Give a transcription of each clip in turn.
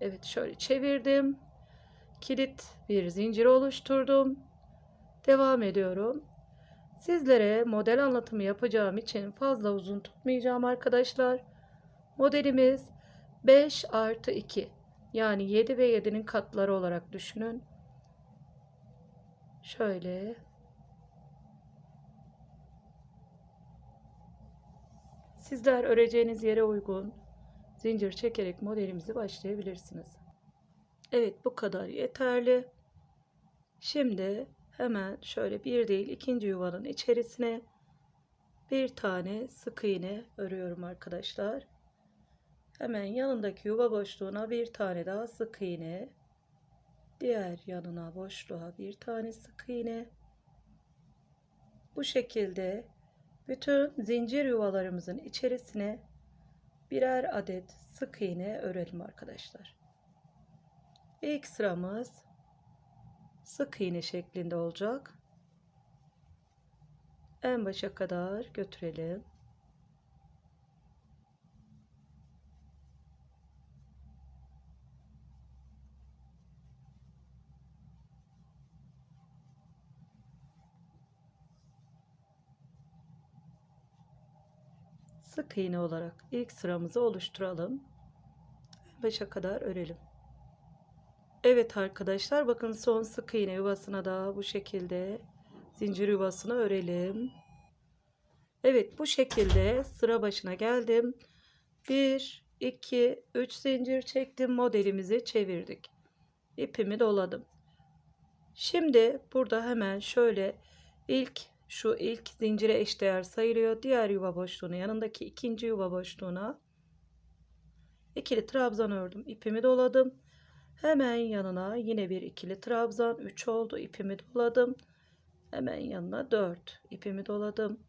Evet şöyle çevirdim. Kilit bir zincir oluşturdum. Devam ediyorum. Sizlere model anlatımı yapacağım için fazla uzun tutmayacağım arkadaşlar. Modelimiz 5 artı 2 yani 7 ve 7'nin katları olarak düşünün. Şöyle Sizler öreceğiniz yere uygun zincir çekerek modelimizi başlayabilirsiniz. Evet bu kadar yeterli. Şimdi hemen şöyle bir değil ikinci yuvanın içerisine bir tane sık iğne örüyorum arkadaşlar. Hemen yanındaki yuva boşluğuna bir tane daha sık iğne. Diğer yanına boşluğa bir tane sık iğne. Bu şekilde bütün zincir yuvalarımızın içerisine birer adet sık iğne örelim arkadaşlar. İlk sıramız sık iğne şeklinde olacak. En başa kadar götürelim. Sık iğne olarak ilk sıramızı oluşturalım. Başa kadar örelim. Evet arkadaşlar bakın son sık iğne yuvasına da bu şekilde zincir yuvasını örelim. Evet bu şekilde sıra başına geldim. 1 2 3 zincir çektim modelimizi çevirdik. İpimi doladım. Şimdi burada hemen şöyle ilk şu ilk zincire eşdeğer sayılıyor. Diğer yuva boşluğuna yanındaki ikinci yuva boşluğuna ikili trabzan ördüm. İpimi doladım. Hemen yanına yine bir ikili trabzan 3 oldu. İpimi doladım. Hemen yanına 4 ipimi doladım.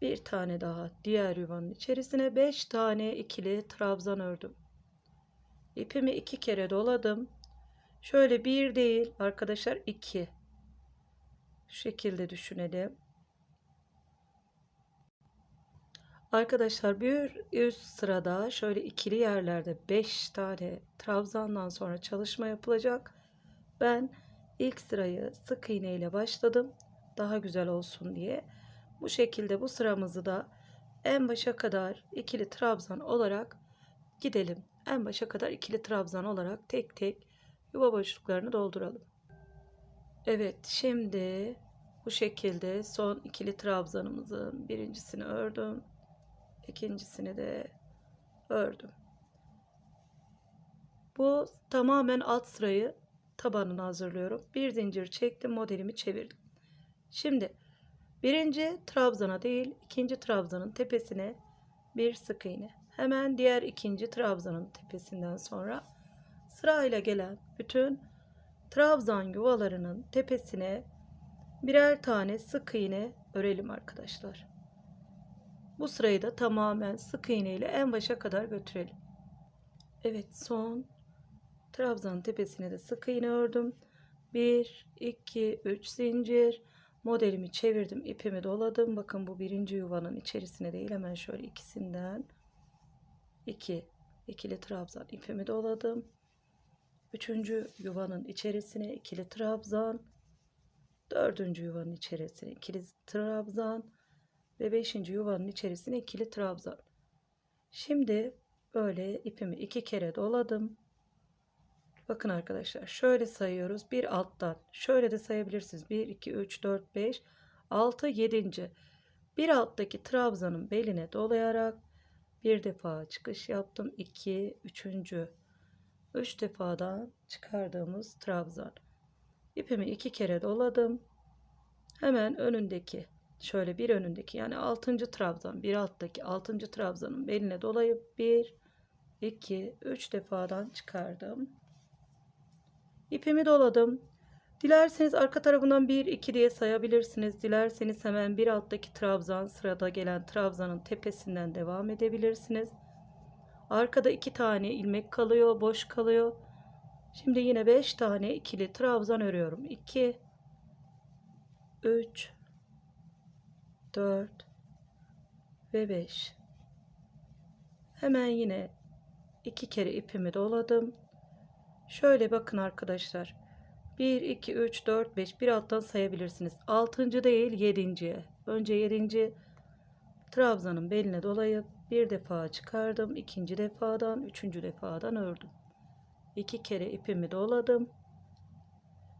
Bir tane daha diğer yuvanın içerisine 5 tane ikili trabzan ördüm. İpimi iki kere doladım. Şöyle bir değil arkadaşlar iki şu şekilde düşünelim. Arkadaşlar bir üst sırada şöyle ikili yerlerde 5 tane trabzandan sonra çalışma yapılacak. Ben ilk sırayı sık iğne ile başladım. Daha güzel olsun diye. Bu şekilde bu sıramızı da en başa kadar ikili trabzan olarak gidelim. En başa kadar ikili trabzan olarak tek tek yuva boşluklarını dolduralım. Evet şimdi bu şekilde son ikili trabzanımızın birincisini ördüm. ikincisini de ördüm. Bu tamamen alt sırayı tabanını hazırlıyorum. Bir zincir çektim modelimi çevirdim. Şimdi birinci trabzana değil ikinci trabzanın tepesine bir sık iğne. Hemen diğer ikinci trabzanın tepesinden sonra sırayla gelen bütün trabzan yuvalarının tepesine birer tane sık iğne örelim arkadaşlar. Bu sırayı da tamamen sık iğne ile en başa kadar götürelim. Evet son trabzanın tepesine de sık iğne ördüm. 1 2 3 zincir modelimi çevirdim ipimi doladım bakın bu birinci yuvanın içerisine değil hemen şöyle ikisinden 2 ikili trabzan ipimi doladım üçüncü yuvanın içerisine ikili trabzan dördüncü yuvanın içerisine ikili trabzan ve beşinci yuvanın içerisine ikili trabzan. Şimdi böyle ipimi iki kere doladım. Bakın arkadaşlar şöyle sayıyoruz. Bir alttan şöyle de sayabilirsiniz. 1, 2, 3, 4, 5, 6, 7. Bir alttaki trabzanın beline dolayarak bir defa çıkış yaptım. 2, 3. 3 defadan çıkardığımız trabzan. İpimi iki kere doladım. Hemen önündeki şöyle bir önündeki yani 6. trabzan bir alttaki 6. trabzanın beline dolayıp 1 2 3 defadan çıkardım. İpimi doladım. Dilerseniz arka tarafından 1 2 diye sayabilirsiniz. Dilerseniz hemen bir alttaki trabzan sırada gelen trabzanın tepesinden devam edebilirsiniz. Arkada iki tane ilmek kalıyor, boş kalıyor. Şimdi yine 5 tane ikili trabzan örüyorum. 2 3 4 ve 5. Hemen yine iki kere ipimi doladım. Şöyle bakın arkadaşlar. 1, 2, 3, 4, 5. Bir alttan sayabilirsiniz. 6. değil 7. Önce 7. trabzanın beline dolayıp bir defa çıkardım. ikinci defadan, üçüncü defadan ördüm. İki kere ipimi doladım.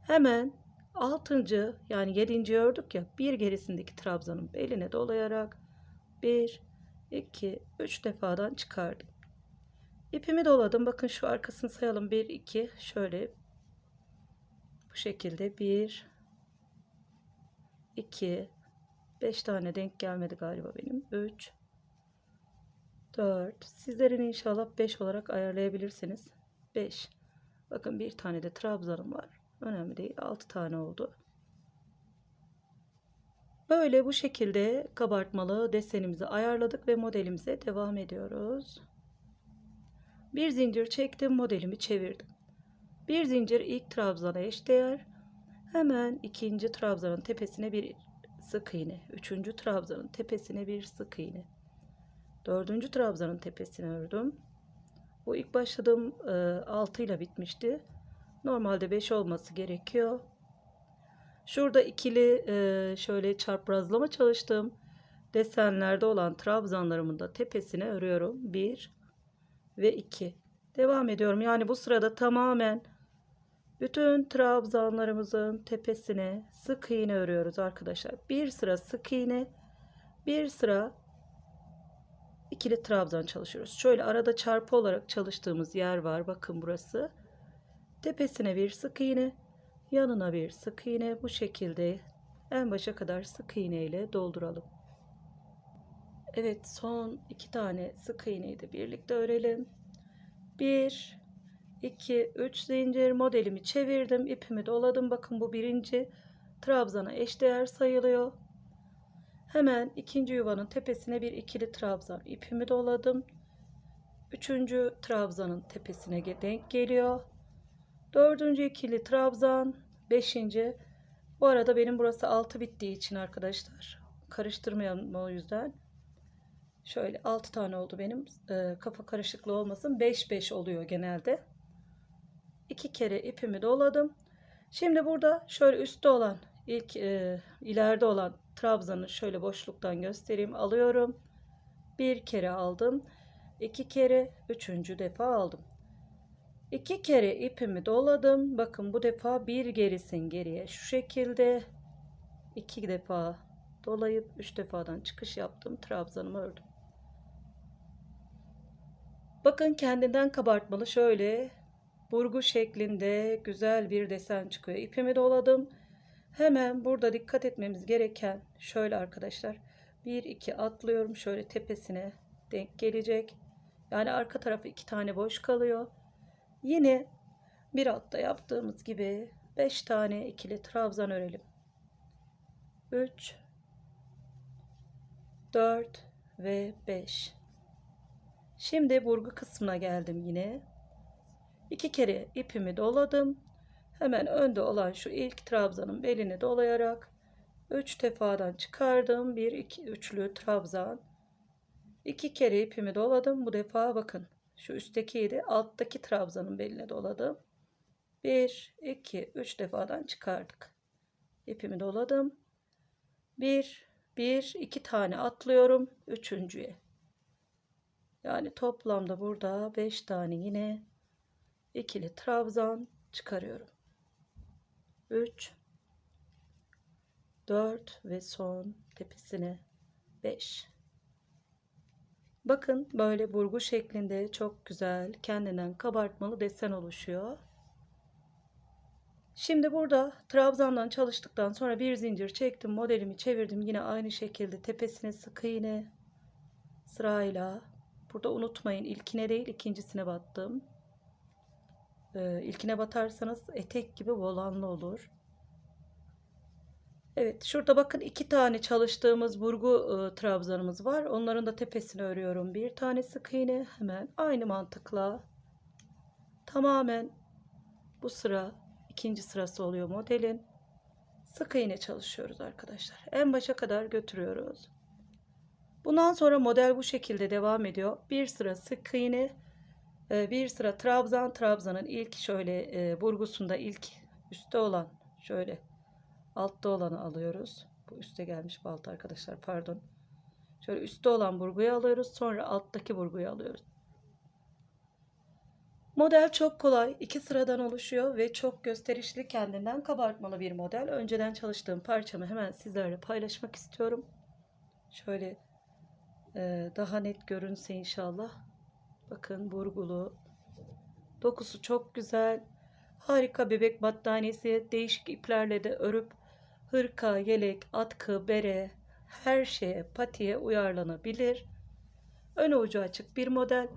Hemen 6. yani 7. ördük ya bir gerisindeki trabzanın beline dolayarak 1, 2, 3 defadan çıkardım. İpimi doladım. Bakın şu arkasını sayalım. 1, 2 şöyle bu şekilde 1 2 5 tane denk gelmedi galiba benim. 3 4 Sizlerin inşallah 5 olarak ayarlayabilirsiniz. 5 Bakın bir tane de trabzanım var. Önemli değil. 6 tane oldu. Böyle bu şekilde kabartmalı desenimizi ayarladık ve modelimize devam ediyoruz. Bir zincir çektim, modelimi çevirdim. Bir zincir ilk trabzana eşdeğer. Hemen ikinci trabzanın tepesine bir sık iğne. Üçüncü trabzanın tepesine bir sık iğne. Dördüncü trabzanın tepesine ördüm. Bu ilk başladığım e, 6 ile bitmişti. Normalde 5 olması gerekiyor. Şurada ikili e, şöyle çaprazlama çalıştığım desenlerde olan trabzanlarımın da tepesine örüyorum. 1 ve 2. Devam ediyorum. Yani bu sırada tamamen bütün trabzanlarımızın tepesine sık iğne örüyoruz arkadaşlar. Bir sıra sık iğne, bir sıra ikili trabzan çalışıyoruz. Şöyle arada çarpı olarak çalıştığımız yer var. Bakın burası. Tepesine bir sık iğne, yanına bir sık iğne bu şekilde en başa kadar sık iğne ile dolduralım. Evet son iki tane sık iğneyi de birlikte örelim. 1 2 3 zincir modelimi çevirdim. ipimi doladım. Bakın bu birinci trabzana eşdeğer sayılıyor. Hemen ikinci yuvanın tepesine bir ikili trabzan ipimi doladım. Üçüncü trabzanın tepesine denk geliyor. Dördüncü ikili trabzan. Beşinci. Bu arada benim burası altı bittiği için arkadaşlar. Karıştırmayalım o yüzden. Şöyle 6 tane oldu benim. E, kafa karışıklığı olmasın. 5 5 oluyor genelde. 2 kere ipimi doladım. Şimdi burada şöyle üstte olan ilk e, ileride olan trabzanı şöyle boşluktan göstereyim. Alıyorum. Bir kere aldım. iki kere üçüncü defa aldım. İki kere ipimi doladım. Bakın bu defa bir gerisin geriye. Şu şekilde iki defa dolayıp üç defadan çıkış yaptım. Trabzanımı ördüm. Bakın kendinden kabartmalı şöyle burgu şeklinde güzel bir desen çıkıyor. İpimi doladım. Hemen burada dikkat etmemiz gereken şöyle arkadaşlar. 1 2 atlıyorum şöyle tepesine denk gelecek. Yani arka tarafı iki tane boş kalıyor. Yine bir altta yaptığımız gibi 5 tane ikili trabzan örelim. 3 4 ve 5 Şimdi burgu kısmına geldim yine. İki kere ipimi doladım. Hemen önde olan şu ilk trabzanın belini dolayarak 3 defadan çıkardım. 1 2 üçlü trabzan. İki kere ipimi doladım. Bu defa bakın şu üsttekiydi. Alttaki trabzanın beline doladım. 1 2 3 defadan çıkardık. İpimi doladım. 1 1 2 tane atlıyorum üçüncüye. Yani toplamda burada 5 tane yine ikili trabzan çıkarıyorum. 3 4 ve son tepesine 5. Bakın böyle burgu şeklinde çok güzel kendinden kabartmalı desen oluşuyor. Şimdi burada trabzandan çalıştıktan sonra bir zincir çektim modelimi çevirdim yine aynı şekilde tepesine sık iğne sırayla Burada unutmayın ilkine değil ikincisine battım. Ee, ilkine batarsanız etek gibi volanlı olur. Evet şurada bakın iki tane çalıştığımız burgu e, trabzanımız var. Onların da tepesini örüyorum. Bir tane sık iğne hemen aynı mantıkla tamamen bu sıra ikinci sırası oluyor modelin. Sık iğne çalışıyoruz arkadaşlar. En başa kadar götürüyoruz. Bundan sonra model bu şekilde devam ediyor. Bir sıra sık iğne, bir sıra trabzan. Trabzanın ilk şöyle e, burgusunda ilk üstte olan şöyle altta olanı alıyoruz. Bu üste gelmiş balta arkadaşlar pardon. Şöyle üstte olan burguyu alıyoruz. Sonra alttaki burguyu alıyoruz. Model çok kolay. iki sıradan oluşuyor ve çok gösterişli kendinden kabartmalı bir model. Önceden çalıştığım parçamı hemen sizlerle paylaşmak istiyorum. Şöyle e, daha net görünse inşallah. Bakın burgulu. Dokusu çok güzel. Harika bebek battaniyesi. Değişik iplerle de örüp hırka, yelek, atkı, bere her şeye, patiye uyarlanabilir. Ön ucu açık bir model.